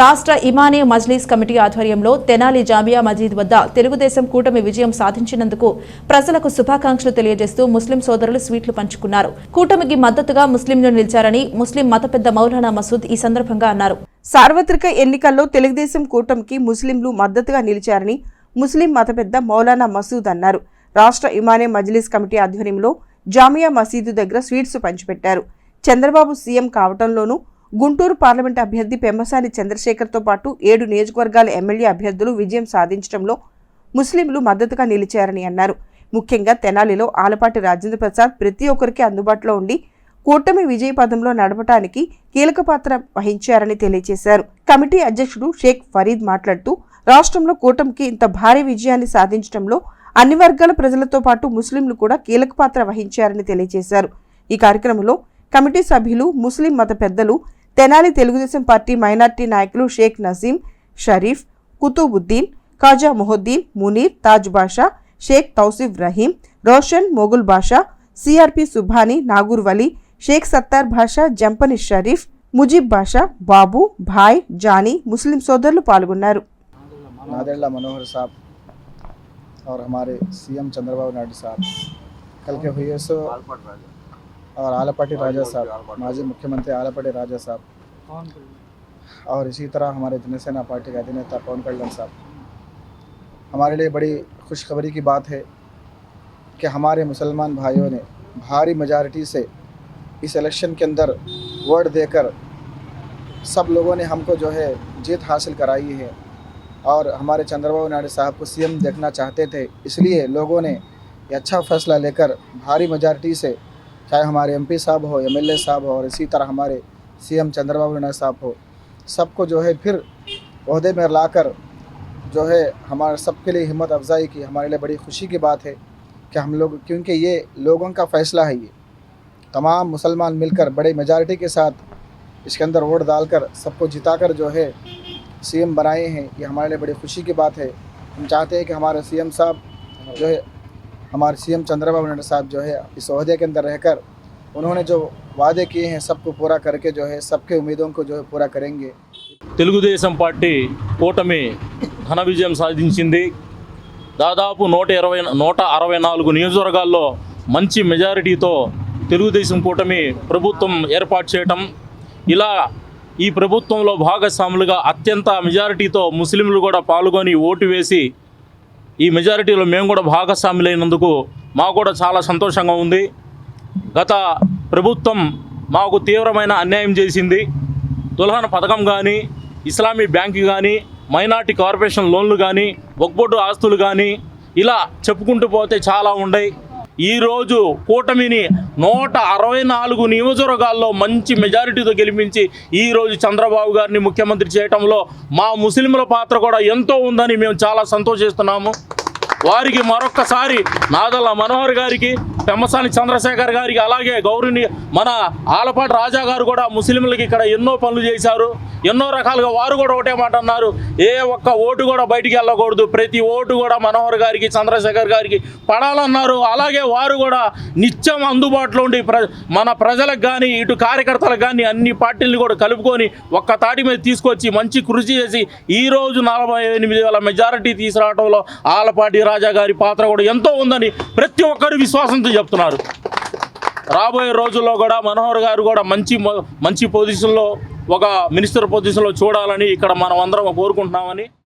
రాష్ట్ర ఇమానీ మజ్లీస్ కమిటీ ఆధ్వర్యంలో తెనాలి జామియా మజీద్ వద్ద తెలుగుదేశం కూటమి విజయం సాధించినందుకు ప్రజలకు శుభాకాంక్షలు తెలియజేస్తూ ముస్లిం సోదరులు స్వీట్లు పంచుకున్నారు. కూటమికి మద్దతుగా ముస్లింలు నిలిచారని ముస్లిం మత పెద్ద మౌలానా మసూద్ ఈ సందర్భంగా అన్నారు. సార్వత్రిక ఎన్నికల్లో తెలుగుదేశం కూటమికి ముస్లింలు మద్దతుగా నిలిచారని ముస్లిం మత పెద్ద మౌలానా మసూద్ అన్నారు. రాష్ట్ర ఇమానే మజ్లిస్ కమిటీ ఆధ్వర్యంలో జామియా మసీదు దగ్గర స్వీట్స్ పంచిపెట్టారు. చంద్రబాబు సీఎం కావటంలోనూ గుంటూరు పార్లమెంట్ అభ్యర్థి పెమ్మసాని చంద్రశేఖర్తో పాటు ఏడు నియోజకవర్గాల ఎమ్మెల్యే అభ్యర్థులు విజయం సాధించడంలో ముస్లింలు మద్దతుగా నిలిచారని అన్నారు. ముఖ్యంగా తెనాలిలో ఆలపాటి రాజేంద్ర ప్రసాద్ ప్రతి ఒక్కరికి అందుబాటులో ఉండి కూటమి విజయ పదంలో నడపడానికి కీలక పాత్ర వహించారని తెలియజేశారు. కమిటీ అధ్యక్షుడు షేక్ ఫరీద్ మాట్లాడుతూ రాష్ట్రంలో కూటమికి ఇంత భారీ విజయాన్ని సాధించడంలో అన్ని వర్గాల ప్రజలతో పాటు ముస్లింలు కూడా కీలక పాత్ర వహించారని తెలియజేశారు. ఈ కార్యక్రమంలో కమిటీ సభ్యులు ముస్లిం మత పెద్దలు తెనాలి తెలుగుదేశం పార్టీ మైనార్టీ నాయకులు షేక్ నసీం షరీఫ్ కుతుబుద్దీన్ ఖాజా మొహద్దీన్ మునీర్ తాజ్ బాషా షేక్ తౌసిఫ్ రహీం రోషన్ మొగుల్ బాషా సిఆర్పి సుభాని నాగూర్ వలీ షేక్ సత్తార్ భాషా జంపని షరీఫ్ ముజీబ్ బాషా బాబు భాయ్ జానీ ముస్లిం సోదరులు పాల్గొన్నారు नादेला मनोहर साहब और हमारे सीएम चंद्रबाबू नायडू साहब कल के हुए सो और आलपाटी राजा साहब माजी मुख्यमंत्री आलपाटी राजा साहब। और इसी तरह हमारे जनसेना पार्टी के अधिनेता पवन कल्याण साहब। हमारे लिए बड़ी खुशखबरी की बात है कि हमारे मुसलमान भाइयों ने भारी मेजॉरिटी से इस इलेक्शन के अंदर वोट देकर सब लोगों ने हमको जो है जीत हासिल कराई है। और हमारे चंद्रबाबू नायडू साहब को सीएम देखना चाहते थे इसलिए लोगों ने ये अच्छा फैसला लेकर भारी मेजॉरिटी से चाहे हमारे एमपी साहब हो एमएलए साहब हो और इसी तरह हमारे सी सीएम चंद्रबाबू नायडू साहब हो, सबको जो है फिर अहदे में लाकर जो है हमारे सबके लिए हिम्मत अफजाई की, हमारे लिए बड़ी खुशी की बात है कि हम लोग, क्योंकि ये लोगों का फ़ैसला है ये। तमाम मुसलमान मिलकर, बड़े मेजॉरिटी के साथ इसके अंदर वोट डालकर, सबको जिताकर जो है सीएम बनाए हैं, ये हमारे लिए बड़ी खुशी की बात है। हम चाहते हैं कि हमारे सीएम साहब जो है हमारे सीएम चंद्रबाबू नायडू साहब जो है इस अहदे के अंदर रहकर उन्होंने जो वादे किए हैं सबको पूरा करके जो है सबके उम्मीदों को जो है पूरा करेंगे తెలుగుదేశం పార్టీ కూటమి ఘన విజయం సాధించింది దాదాపు నూట ఇరవై నూట అరవై నాలుగు నియోజకవర్గాల్లో మంచి మెజారిటీతో తెలుగుదేశం కూటమి ప్రభుత్వం ఏర్పాటు చేయటం ఇలా ఈ ప్రభుత్వంలో భాగస్వాములుగా అత్యంత మెజారిటీతో ముస్లింలు కూడా పాల్గొని ఓటు వేసి ఈ మెజారిటీలో మేము కూడా భాగస్వాములైనందుకు మాకు కూడా చాలా సంతోషంగా ఉంది. గత ప్రభుత్వం మాకు తీవ్రమైన అన్యాయం చేసింది. దుల్హన పథకం కానీ ఇస్లామీ బ్యాంక్ కానీ మైనార్టీ కార్పొరేషన్ లోన్లు కానీ ఒక్బొడ్డు ఆస్తులు కానీ ఇలా చెప్పుకుంటూ పోతే చాలా ఉన్నాయి ఈరోజు కూటమిని నూట అరవై నాలుగు నియోజకవర్గాల్లో మంచి మెజారిటీతో గెలిపించి ఈరోజు చంద్రబాబు గారిని ముఖ్యమంత్రి చేయటంలో మా ముస్లింల పాత్ర కూడా ఎంతో ఉందని మేము చాలా సంతోషిస్తున్నాము. వారికి మరొక్కసారి నాదల మనోహర్ గారికి పెమ్మసాని చంద్రశేఖర్ గారికి అలాగే గౌరవని మన ఆలపాటి రాజా గారు కూడా ముస్లింలకి ఇక్కడ ఎన్నో పనులు చేశారు. ఎన్నో రకాలుగా వారు కూడా ఒకటే మాట అన్నారు. ఏ ఒక్క ఓటు కూడా బయటికి వెళ్ళకూడదు. ప్రతి ఓటు కూడా మనోహర్ గారికి చంద్రశేఖర్ గారికి పడాలన్నారు. అలాగే వారు కూడా నిత్యం అందుబాటులో ఉండి ప్ర మన ప్రజలకు కానీ ఇటు కార్యకర్తలకు కానీ అన్ని పార్టీలను కూడా కలుపుకొని ఒక్క తాటి మీద తీసుకొచ్చి మంచి కృషి చేసి ఈ రోజు నలభై ఎనిమిది వేల మెజారిటీ తీసుకురావడంలో ఆలపాటి రాజా గారి పాత్ర కూడా ఎంతో ఉందని ప్రతి ఒక్కరు విశ్వాసంతో చెప్తున్నారు. రాబోయే రోజుల్లో కూడా మనోహర్ గారు కూడా మంచి మంచి పొజిషన్లో ఒక మినిస్టర్ పొజిషన్లో చూడాలని ఇక్కడ మనం అందరం కోరుకుంటున్నామని